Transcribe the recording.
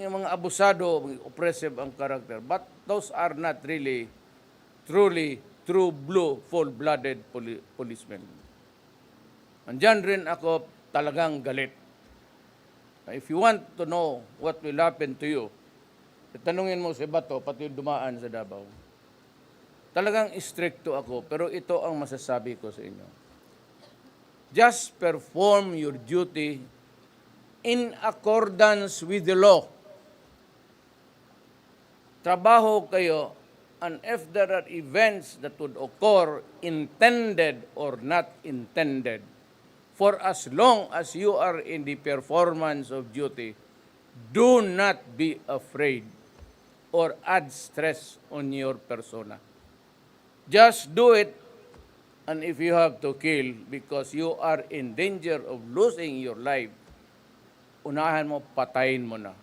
yung mga abusado, oppressive ang character. But those are not really, truly, true blue, full-blooded poli- policemen. Andyan rin ako talagang galit. If you want to know what will happen to you, tanungin mo si Bato, pati dumaan sa Davao. Talagang stricto ako, pero ito ang masasabi ko sa inyo. Just perform your duty in accordance with the law. Trabaho kayo, and if there are events that would occur, intended or not intended, for as long as you are in the performance of duty, do not be afraid or add stress on your persona. Just do it, and if you have to kill because you are in danger of losing your life, unahan mo, patayin mo na.